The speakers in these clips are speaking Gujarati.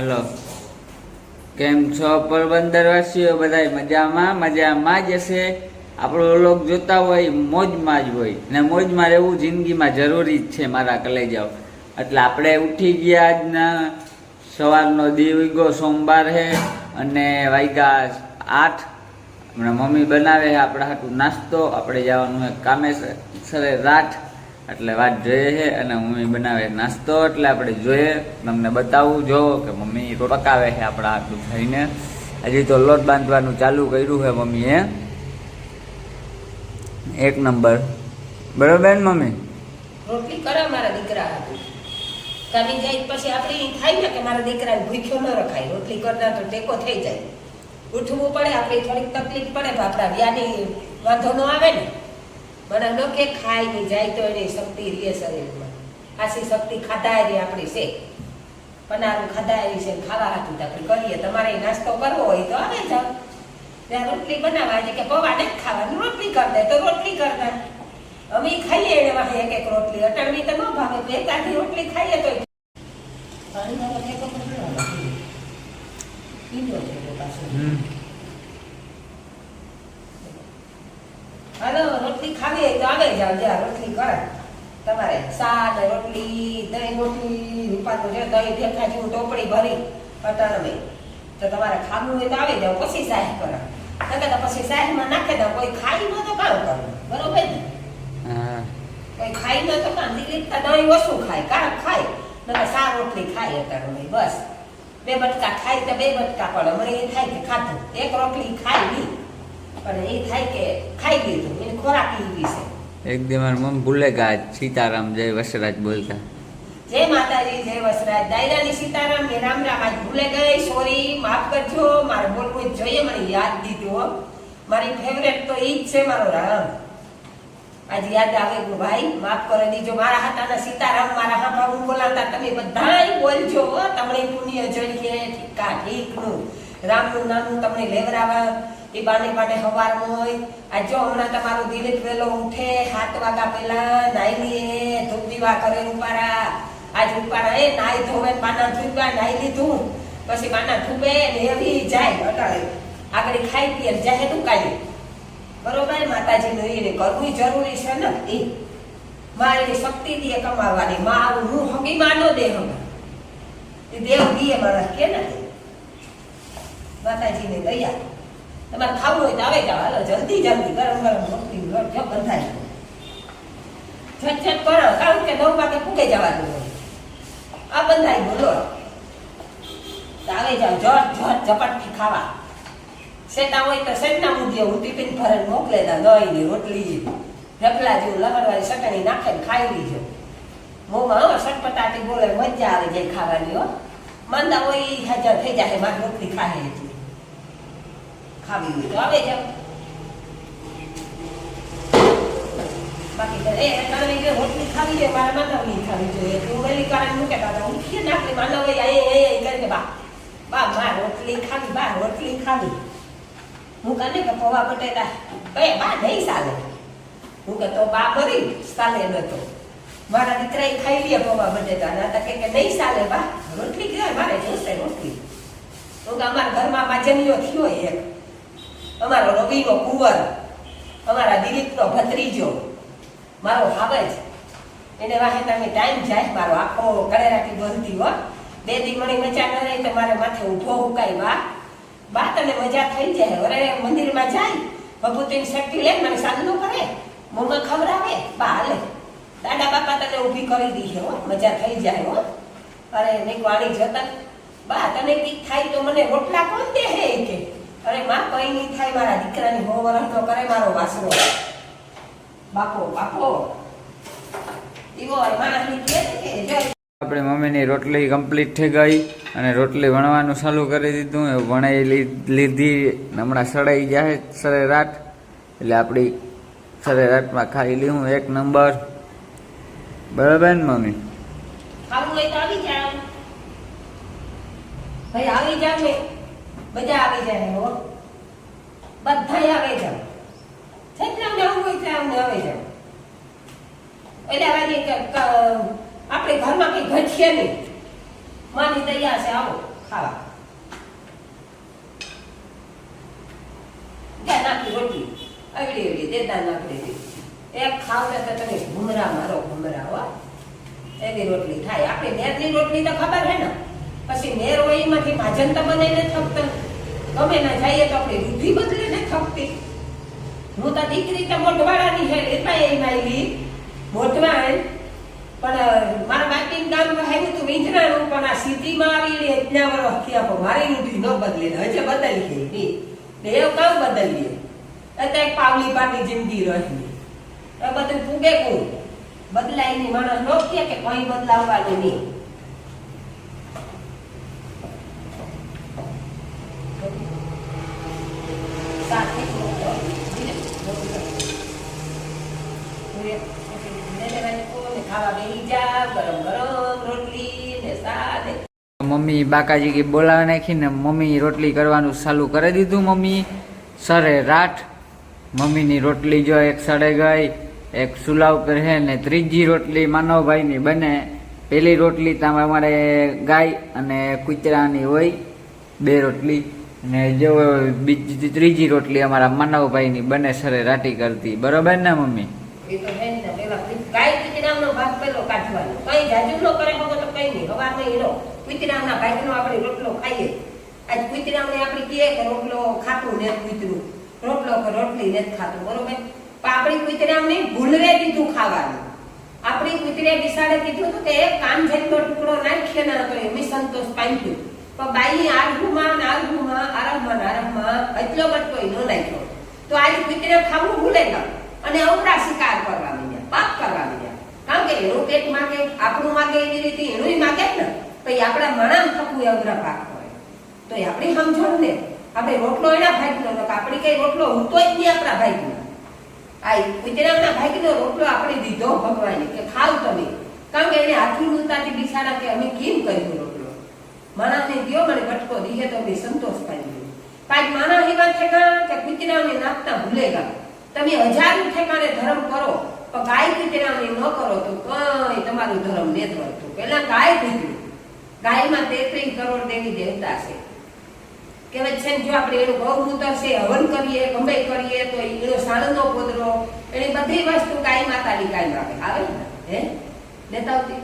હલો. કેમ છો પોરબંદરવાસીઓ બધા મજામાં? મજામાં જ હશે. આપણો લોક જોતા હોય, મોજમાં જ હોય. ને મોજમાં રહેવું જિંદગીમાં જરૂરી જ છે મારા કલેજાઓ. એટલે આપણે ઉઠી ગયા આજના. સવારનો દીવીગો સોમવાર છે અને વાગ્યા આઠ. હમણાં મમ્મી બનાવે આપણા હાટું નાસ્તો. આપણે જવાનું કામે સરે રાઠ. એટલે વાત જોઈએ છે અને મમ્મી બનાવે નાસ્તો, એટલે આપણે જોઈએ. તમને બતાવું, જો કે મમ્મી પકાવે છે આપણા આટલું થઈને હજી તો લોટ બાંધવાનું ચાલુ કર્યું છે મમ્મીએ. એક નંબર. બરોબર ને મમ્મી? રોટલી કરે મારા દીકરા કામી જાય પછી આપણે થાય ને કે મારા દીકરાને ભૂખ્યો ન રખાય. રોટલી કરતા તો ટેકો થઈ જાય. ઉઠવું પડે, આપણે થોડીક તકલીફ પડે તો આપણા વ્યાની વાંધો ન આવે ને. મને ન કે ખાઈ નહીં જાય તો એની શક્તિ રહે શરીરમાં. ખાસી શક્તિ ખાધા રહી આપણી છે. પનારું ખાધા રહી છે ખાવા હાથું આપણે કરીએ. તમારે નાસ્તો કરવો હોય તો આવે જાઓ ત્યાં રોટલી બનાવવા છે કે પૌવા નથી ખાવાનું રોટલી કરી દે તો રોટલી કરતા અમે ખાઈએ એને વાહે એક એક રોટલી. અટાણવી તો ન ભાવે તો એક રોટલી ખાઈએ તો પાણી વાળો પણ ન આવે. પીધો છે પાછો. હાલો રોટલી ખાવી તો જ્યાં રોટલી કરે. તમારે સાત રોટલી દહીં રોટલી રૂપાતું છે દહીં ઠેકા જેવું ટોપડી ભરી અટાણમે તો તમારે ખાવું હોય તો આવી જાવ પછી સાહેબ કરે. નકર તો પછી સાહેબમાં નાખે દો કોઈ ખાઈ ન તો કામ કરવું. બરોબર ને? હા. કોઈ ખાઈ ન તો કામ દિલીપતા દહીં ઓછું ખાય કારક ખાય. નકર સા રોટલી ખાય અટાણમે બસ. બે બટકા ખાય તો બે બટકા પડે મને એ થાય કે ખાધું. એક રોટલી ખાઈ નહીં પણ એ થાય કે ખાઈ લીધું એને ખોરાક લીધી છે એક દી મારી મમ ભૂલે ગયા સીતારામ જય વસરાજ બોલતા. જય માતાજી, જય વસરાજ. દાયરાની સીતારામ ને રામ રામ આજ ભૂલે ગઈ. સોરી માફ કરજો. મારે બોલવું જોઈએ, મને યાદ દીધું. મારી ફેવરેટ તો ઈ જ છે મારો રામ. આજ યાદ આવે ગયું ભાઈ, માફ કરી દીજો. મારા હાથાના સીતારામ મારા હાથા હું બોલાવતા તમે બધાય બોલજો તમને પુણ્ય જોઈએ ઠીકા, ઠીકનું. રામનું નામનું તમને લેવરાવા એ બાને બાને હવારમાં હોય. આ જો હમણાં તમારો દિલીપ વેલો ઉઠે હાથ વાગા પેલા નાઈ લઈએ ધૂપ દીવા કરે ઉપારા આજ ઉપારા એ નાઈ ધોવે પાના ધૂપ્યા નાઈ લીધું. પછી બાના ધૂપે ને એવી જાય અટાળે. આગળ ખાઈ પીએ જાહે તું કાઈ બરોબર, માતાજીનું એને કરવું જરૂરી છે ને એ. મારી શક્તિ દીએ કમાવાની. મારું હું હકી માનો દે હમણાં. એ દેવ દીએ મારા કે ને માતાજીને દયા. તમારે ખાવું હોય તો આવે જાવ હાલો, જલ્દી જલ્દી, ગરમ ગરમ રોટલી લોટ જો, બંધાય. ઝટ ઝટ કરો. કારણ કે નવ વાગે પૂગે જવાનું હોય. આ બંધાય બોલો. તો આવે જાવ જટ ઝટ ઝપટથી ખાવા. સેટા હોય તો સેટના મૂકીએ હું ટિફિન ભરણ મોકલે દા. દહીં ની રોટલી, ઢગલા જેવું લહરવાળી ચટણી નાખે ખાઈ લીજો. મોમાં હવે સટપટાટી બોલે, મજા આવે જાય ખાવાની, હો. મંદા હોય હાજર થઈ જાય, મારી રોટલી ખાય એટલી આવે જાવ બાકી તો એ કારણે કે રોટલી ખાવી છે મારા માનવની ખાવી જોઈએ તું વેલી કારણ મૂકે દાદા ઉઠીએ ને આપણે માનવ એ એ કરીને બા બા માર રોટલી ખાવી બા રોટલી ખાવી હું કને કે પૌવા બટેટા એ બા નહીં ચાલે હું કે તો બા ભરી ચાલે નતો મારા દીકરા ખાઈ લે પૌવા બટેટા ના તો કે કે નહીં ચાલે બા રોટલી કહેવાય મારે જોશે રોટલી હું કે અમારા ઘરમાં માજનીઓ થયો એક અમારો રવિનો કુંવર અમારા દિલીપનો ભત્રીજો. મારો હાવજ એને વાહે તમે ટાઈમ જાય મારો આખો કરે રાખી બનતી હો. બે દી મને મજા ન તો મારે માથે ઊભો હુકાય બા બા તને મજા થઈ જાય. અરે મંદિરમાં જાય. ભભૂતિની શક્તિ લે, મને સાધનો કરે. મોંમાં ખવડાવે. બા હાલે. દાદા બાપા તને ઊભી કરી દી હો. મજા થઈ જાય, હો. અરે નહીં વાણી જતા બા, તને કંઈક થાય તો મને રોટલા કોણ દે હે કે અરે માં કઈ નહીં થાય મારા દીકરાની બહુ વરણ તો કરે મારો વાસરો બાપો બાપો. એવો માણસની કે જો આપણે મમ્મીની રોટલી કમ્પ્લીટ થઈ ગઈ અને રોટલી વણવાનું ચાલુ કરી દીધું. એ વણાઈ લીધી હમણાં સડાઈ જાય સરેરાટ એટલે આપણી સરેરાટમાં ખાઈ લીધું એક નંબર. બરાબર ને મમ્મી? જાવ ભાઈ આવી જાવ મજા આવી જાય હો. બધા આવે જાવ જેટલા ને આવું હોય ત્યાં અમને આવે જાવ એટલે આપણે ઘરમાં કઈ ઘટશે નહીં. માની તૈયાર છે, આવો, ખાવા. ત્યાં નાખી રોટલી અવડી અવડી દેતા નાખી દીધી. એક ખાવને તો તમે ઘુમરા મારો ઘુમરા હો. એની રોટલી થાય. આપણે નેરની રોટલી તો ખબર હે ને. પછી મેર હોય એમાંથી ભાજન તો બનાવીને થકતા ગમે ના જઈએ તો આપણે રૂધિ બદલે ને થકતી હું તો દીકરી તો મોઢવાડાની છે એટલા એ માયલી. મોઢવાણ. પણ મારા બાપીનું નામ આવ્યું હતું વિંજરાનું, પણ આ સિટીમાં આવી એટલા વર્ષ થયા, પણ મારી રૂધિ ન બદલી ને હજે બદલી ગઈ ની ને એવું કામ બદલીએ? અત્યારે પાવલી પાની જિંદગી રહી. એ બધું પૂગે કોણ બદલાય નહીં. માણસ નો કે કોઈ બદલાવવાનું નહીં સાથે ખાવા બેસી જા ગરમ ગરમ રોટલી ને શાક ને મમ્મી બાકાજી કે બોલાવી નાખીને મમ્મી રોટલી કરવાનું ચાલુ કરી દીધું મમ્મી. સરે રાઠ. મમ્મીની રોટલી જો એક સડે ગઈ, એક ચૂલા ઉપર છે ને ત્રીજી રોટલી માનવભાઈની બને. પેલી રોટલી તમે અમારે ગાય અને કૂતરાની હોય, બે રોટલી. ને જો બીજી ત્રીજી રોટલી અમારા માનવભાઈની બને સરે રાટી કરતી. બરોબર ને મમ્મી? એ તો હે ભાગ પેલો કાઢવાનો. કઈ જાજુ નો કરે તો કઈ નહીં. હવારમાં હીરો. કુતરામના ભાગનો આપણે રોટલો ખાઈએ. આજ કુતરામને આપણે કહીએ કે રોટલો ખાતું ને કૂતરું. રોટલો કે રોટલી ને ખાતું, બરોબર? પણ આપણી કુતરામને ભૂલવે દીધું ખાવાનું. આપણી કુતરે બિસાડે કીધું હતું કે એક કામ જેટલો ટુકડો નાખીએ ને તો એમ સંતોષ પામ્યું. પણ બાઈ આરહુમાં ને આરહુમાં આરંભમાં એટલો બટકો ન નાખ્યો. તો આજ કુતરે ખાવું ભૂલે ન. અને અવડા શિકાર કરવા માંડ્યા, પાપ કરવા માંડ્યા. કારણ કે એનું પેટ માગે, આપણું માગે એવી રીતે એનું માગે ને. પછી આપણા મણામ થકવું એ અવરા પાક હોય. તો એ આપણી સમજણ ને. આપણે રોટલો એના ભાગનો તો આપણે કઈ રોટલો ઉતો જ નહીં આપણા ભાગનો. આ કુતરાના ભાગનો રોટલો આપણે દીધો ભગવાને કે ખાવ તમે. કારણ કે એને હાથી ઉતારી બિચારા કે અમે કેમ કર્યું રોટલો? માણસને ગયો મને બટકો દીધે તો અમે સંતોષ પામ્યો પાંચ માણસ એવા ઠેકાણા કે કુતરાને નાખતા ભૂલેગા. તમે હજારો ઠેકાણે ધર્મ કરો, પણ ગાય કુતરાને ન કરો તો કઈ તમારું ધર્મ ને વર્તું પેલા ગાય કૂતરું. ગાયમાં તેત્રીસ કરોડ દેવી દેવતા છે. કહેવાય છે જો આપણે એનું ગૌમૂત્ર છે હવન કરીએ ગમે કરીએ, તો એનો સાણંદનો પોદરો એની બધી વસ્તુ ગાય માતાની કામ આવે આવે ને? હે? લેતા આવતી.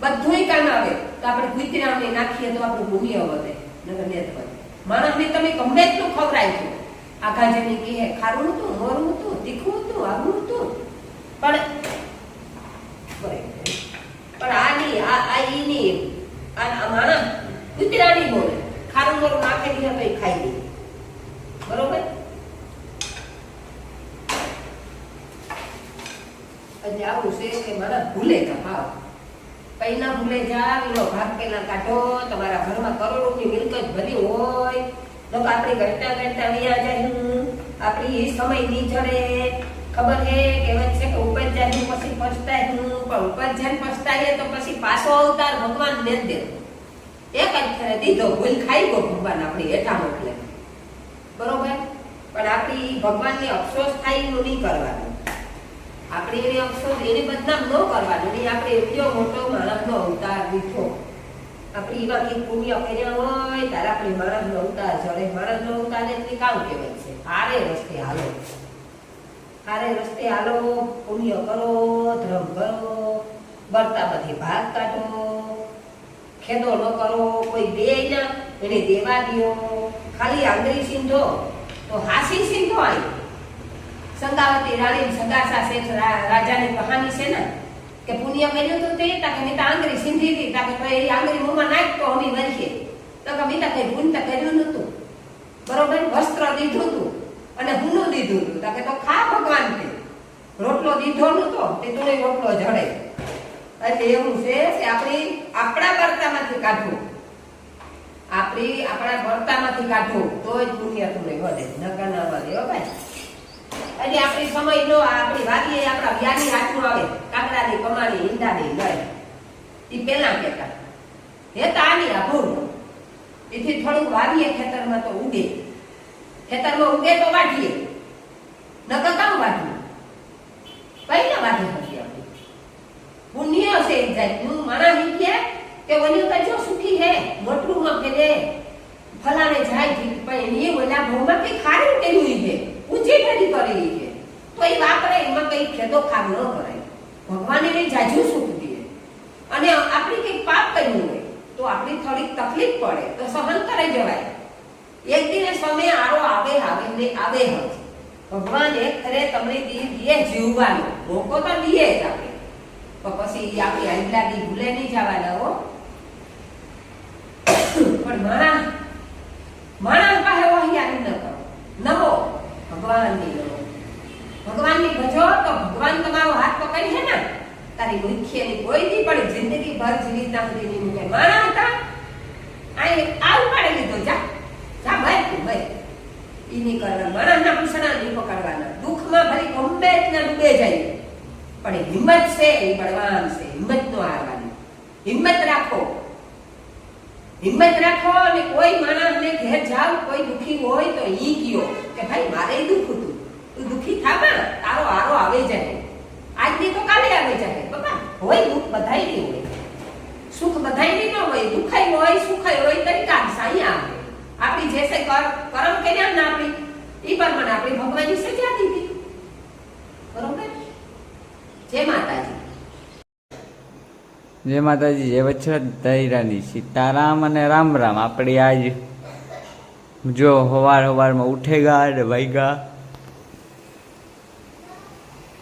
બધુંય કામ આવે. તો આપણે કુતરાને નાખીએ તો આપણું ભૂમિ વધે. નગર ને વધે તમે ગમે એટલું ખવડાવજો આખા જેને કહે, ખારું હતું, મોરું હતું, તીખું હતું, આવું હતું. પણ પણ આની આ આ ઈની આ માણસ કુતરાની બોલે ખારું મોરું નાખે દીધા તો ખાઈ દે બરોબર? એટલે આવું છે કે માણસ ભૂલે કા હા પૈના ભૂલે જાવ એનો ભાગ પેલા કાઢો, તમારા ઘરમાં કરોડોની મિલકત ભરી હોય, તો આપણે ઘટતા ઘટતા વ્યા જાય આપણી એ સમયની જડે ખબર હે કે છે કે ઉપર જાય, પછી પછતાય. હું પણ ઉપર જાય ને તો પછી પાછો અવતાર ભગવાન ને દે એક જ દીધો, ભૂલ ખાઈ ગયો ભગવાન આપણી હેઠા મોકલે. બરોબર? પણ આપણી ભગવાનને અફસોસ થાય એનું નહીં કરવાનું. આપણે એને અફસોસ એને બદનામ ન કરવાનું. નહીં આપણે એટલો મોટો માણસનો અવતાર લીધો આપણે એવા કંઈક પુણ્ય કર્યા હોય, ત્યારે આપણે માણસનો અવતાર જડે માણસનો અવતાર એટલે કામ કહેવાય છે. આરે રસ્તે હાલો. હારે રસ્તે હાલો, પુણ્ય કરો, ધર્મ કરો બળતામાંથી ભાગ કાઢો. ખેદો ન કરો, કોઈ દે ના એને દેવા દો. ખાલી આંગળી સીંધો તો હાસી સીંધો આવી સંગાવતી રાણી સગાસા શેઠ રાજાની કહાની છે ને, કે પુણ્ય કર્યું તો તે, તાકે મેં આંગળી સીંધી હતી, તાકે તો એ આંગળી મોંમાં નાખ તો અમે મરીએ તો કે મેં કઈ કઈ તો કર્યું નતું બરોબર? વસ્ત્ર દીધું હતું અને હુનું દીધું હતું તાકે તો ખા રોટલો દીધો નતો તે તો રોટલો જડે. એટલે એવું છે કે આપણી, આપણા બળતામાંથી કાઢવું. આપણી, આપણા બળતામાંથી કાઢવું તો જ દુનિયા તમને વધે નકા ના વધે હો ભાઈ. એટલે આપણી સમય નો આપણી વાડીએ આપણા વ્યાની હાથમાં આવે. કાકડાની કમાણી, ઈંડાની ગઈ એ પેલા કહેતા. હેતા આની આ એથી થોડુંક વાવીએ ખેતરમાં તો ઉગે. ખેતરમાં ઉગે તો વાઢીએ. નકર કામ વાઢીએ? કઈ વાઢી શકીએ આપણે પુણ્ય છે એક જાતનું માણા નીકળ્યા કે ઓલી તો કે દે ફલાણે જાય છે, પણ એ ઓલા ભાવમાં કઈ ખારું કર્યું છે? ઊંચી ફરી કરી છે. તો એ વાપરે, એમાં કઈ ખેદો ખાર ન કરાય ભગવાન એને જાજુ સુખ દે અને આપણે કઈ પાપ કર્યું હોય, તો આપણી થોડીક તકલીફ પડે, તો સહન કરે જવાય. એક દિને સમય આરો આવે આવે ને આવે જ ભગવાન એક ખરે તમને દી દીએ જીવવાનો. મોકો તો દીએ જ આપણે પણ પછી આપણી આટલા દી ભૂલે નહીં જવાના હો. પણ માણા માણા પાસે વહિયારી ન કરો. નમો ભગવાનની નમો ભગવાનની ભજો તો ભગવાન તમારો હાથ પકડી છે ને. તારી મુખ્યની કોઈ દી પણ જિંદગી ભર જીવી ના સુધી નહીં. મૂકે માણા હતા? આ આ ઉપાડી લીધો. જા જા, ભાઈ ભાઈ. ઈ નહીં કરવાનું માણસના પૂછણા નહીં પકડવાના દુઃખમાં ભરી ગમે એટલા ડૂબે જાય. પણ હિંમત છે, એ બળવાન છે. હિંમત નો હારવાની હિંમત રાખો. હિંમત રાખો અને કોઈ માણસને ઘેર જાવ, કોઈ દુખી હોય તો ઈ કયો કે ભાઈ, મારે દુખ હતું. તું દુખી થામાં તારો આરો આવે જાય. આજની તો કાલે આવે જાય. બાપા, હોય દુઃખ બધાય નહીં હોય. સુખ બધાય નહીં ન હોય, દુખાય હોય, સુખાય હોય, તરીકા સાઈ આવે. આપણી જે કર, કરમ કર્યા ને આપણી ઈ પ્રમાણે આપણી વિશે સજા દીધી. બરોબર? જય માતાજી. જય માતાજી, જય વચ્છત દૈરાની સીતારામ અને રામ રામ. આપણી આજ જો હવાર હવારમાં ઉઠેગા અને વૈગા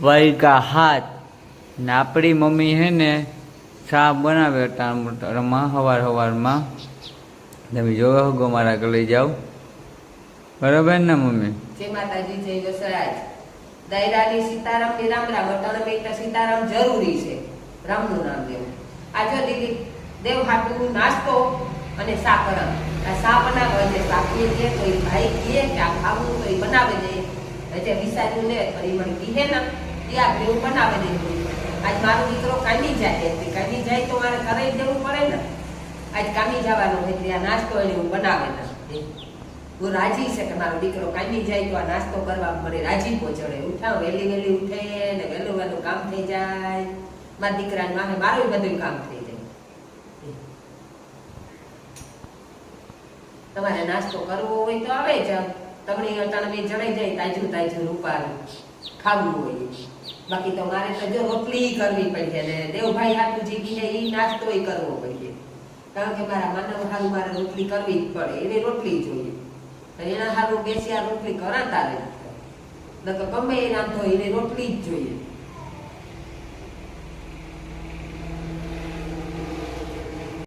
વૈગા હાથ ને આપણી મમ્મી હે ને ચા બનાવે રમા હવાર હવારમાં. તમે જોવા હગો મારા કે લઈ જાઓ. બરોબર ને, મમ્મી? જય માતાજી, જય જસરાજ દાયરાની સીતારામની રામ રામ અટણ મેં સીતારામ જરૂરી છે. રામનું નામ લેવું. આ જો દીદી, દેવ હાટું નાસ્તો અને સા કરમ આ સા બનાવે છે સા કે છે તો ઈ ભાઈ કહે કે આ ખાવું તો એ બનાવે દે. એટલે વિસાર્યું ને ફરી મને ને. એ આ હું બનાવે દે. આજ મારો દીકરો કાઢી જાય. કામી જાય તો મારે ઘરે દેવું પડે ને. આજ કામી જવાનું એટલે આ નાસ્તો એને હું બનાવે ને હું રાજી છે કે મારો દીકરો કામી જાય તો આ નાસ્તો કરવા મને રાજી પહોંચડે. ઉઠાવ, વહેલી વહેલી ઉઠે ને વહેલું વહેલું કામ થઈ જાય. મારા દીકરાને માને મારું બધું કામ થઈ જાય. તમારે નાસ્તો કરવો હોય તો આવે જ તમને અટાણ મેં જણાઈ જાય, તાજું તાજું રૂપારું ખાવું હોય. બાકી તો મારે તો જો રોટલી કરવી પડશે ને દેવભાઈ હાથું જે કહે એ નાસ્તો કરવો પડશે કારણ કે મારા માનવ હાલ મારે રોટલી કરવી જ પડે. એને રોટલી જોઈએ. તો એના હારું બેસી આ રોટલી કરાતા રહે નકર ગમે એ રાંધો, એને રોટલી જ જોઈએ.